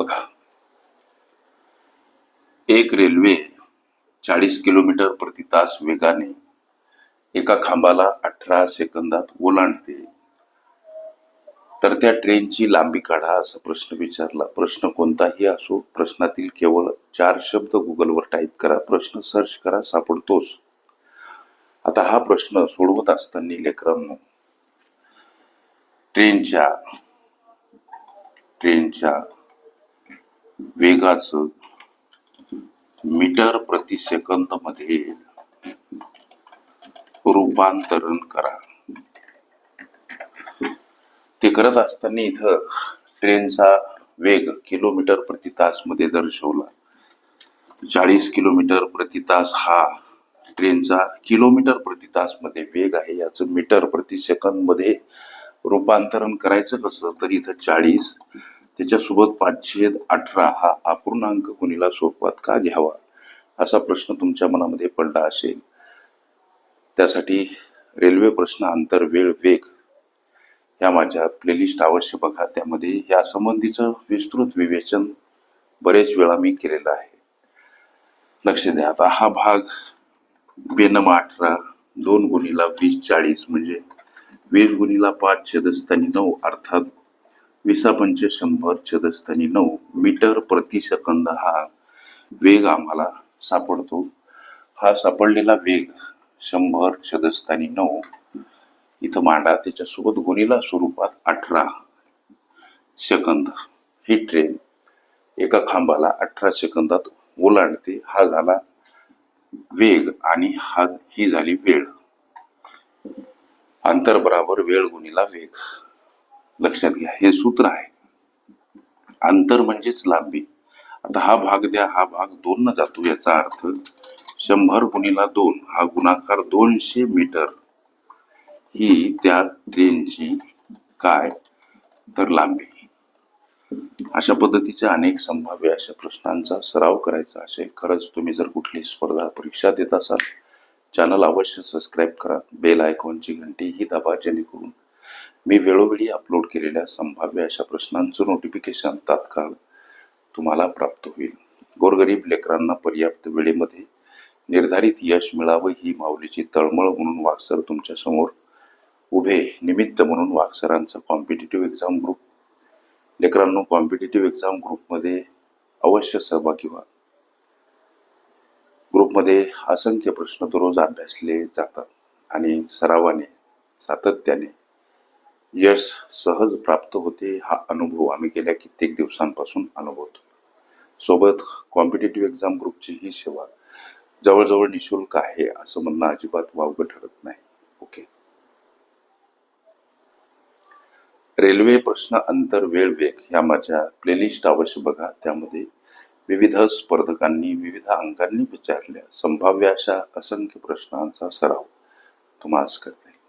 बघा. एक रेल्वे चाळीस किलोमीटर प्रति तास वेगाने एका खांबाला अठरा सेकंदात ओलांडते. तर त्या ट्रेनची लांबी काढा असा प्रश्न विचारला. प्रश्न कोणताही असो प्रश्नातील केवळ चार शब्द गुगलवर टाईप करा प्रश्न सर्च करा सापडतोच. आता हा प्रश्न सोडवत असताना लेकरांनो ट्रेनच्या ट्रेनच्या वेगाचं मीटर प्रति सेकंदमध्ये रूपांतरण करा. ते करत असताना इथं ट्रेनचा वेग किलोमीटर प्रति तासमध्ये दर्शवला. चाळीस किलोमीटर प्रति तास हा ट्रेनचा किलोमीटर प्रति तासमध्ये वेग आहे. याचं मीटर प्रति सेकंदमध्ये रूपांतरण करायचं कसं? तर इथं चाळीस त्याच्यासोबत पाचशे अठरा हा अपूर्णांक गुणीला स्वरूपात का घ्यावा असा प्रश्न तुमच्या मनामध्ये पडला असेल. त्यासाठी रेल्वे प्रश्न अंतर वेळ वेग. या माझ्या प्लेलिस्ट अवश्य बघा. त्यामध्ये या संबंधीचं विस्तृत विवेचन बरेच वेळा मी केलेलं आहे. लक्ष द्या. आता हा भाग बेनम अठरा दोन गुणीला वीस चाळीस म्हणजे वीस गुणीला पाच छेदस्थानी नऊ अर्थात विसापंचे शंभर छेदस्थानी नऊ मीटर प्रति सेकंद हा वेग आम्हाला सापडतो. हा सापडलेला वेग शंभर छेदस्थानी नऊ. इथं मांडा त्याच्यासोबत गुणीला स्वरूपात अठरा सेकंद. ही ट्रेन एका खांबाला अठरा सेकंदात ओलांडते. हा झाला वेग आणि हा ही झाली वेळ. अंतर बराबर वेळ गुणीला वेग. लक्षात घ्या हे सूत्र आहे. अंतर म्हणजेच लांबी. आता हा भाग द्या हा भाग दोन न जातो याचा अर्थ शंभर गुणीला दोन हा गुणाकार दोनशे मीटर. ही त्या ट्रेनची काय? तर लांबी. अशा पद्धतीच्या अनेक संभाव्य अशा प्रश्नांचा सराव करायचा असेल खरंच तुम्ही जर कुठली स्पर्धा परीक्षा देत असाल चॅनल अवश्य सबस्क्राईब करा बेल आयकॉनची घंटी ही दाबा जेणेकरून मी वेळोवेळी अपलोड केलेल्या संभाव्य अशा प्रश्नांचं नोटिफिकेशन तात्काळ तुम्हाला प्राप्त होईल. गोरगरीब लेकरांना पर्याप्त वेळेमध्ये निर्धारित यश मिळावं ही माऊलीची तळमळ म्हणून वागसर तुमच्यासमोर उभे निमित्त म्हणून वागसरांचा कॉम्पिटेटिव्ह एक्झाम ग्रुप लेकरांनो कॉम्पिटेटिव्ह एक्झाम ग्रुपमध्ये अवश्य सहभागी व्हा. ग्रुपमध्ये असंख्य प्रश्न दररोज अभ्यासले जातात आणि सरावाने सातत्याने यश सहज प्राप्त होते हा अनुभव आम्ही गेल्या कित्येक दिवसांपासून अनुभवतो. सोबत कॉम्पिटेटिव्ह एक्झाम ग्रुपची ही सेवा जवळजवळ निशुल्क आहे असं म्हणणं अजिबात वावगं ठरत नाही. ओके रेल्वे प्रश्न अंतर वेळ वेग या माझ्या प्लेलिस्ट अवश्य बघा. त्यामध्ये विविध स्पर्धकांनी विविध अंकांनी विचारल्या. संभाव्य अशा असंख्य प्रश्नांचा सराव तुम्हाला करता येईल.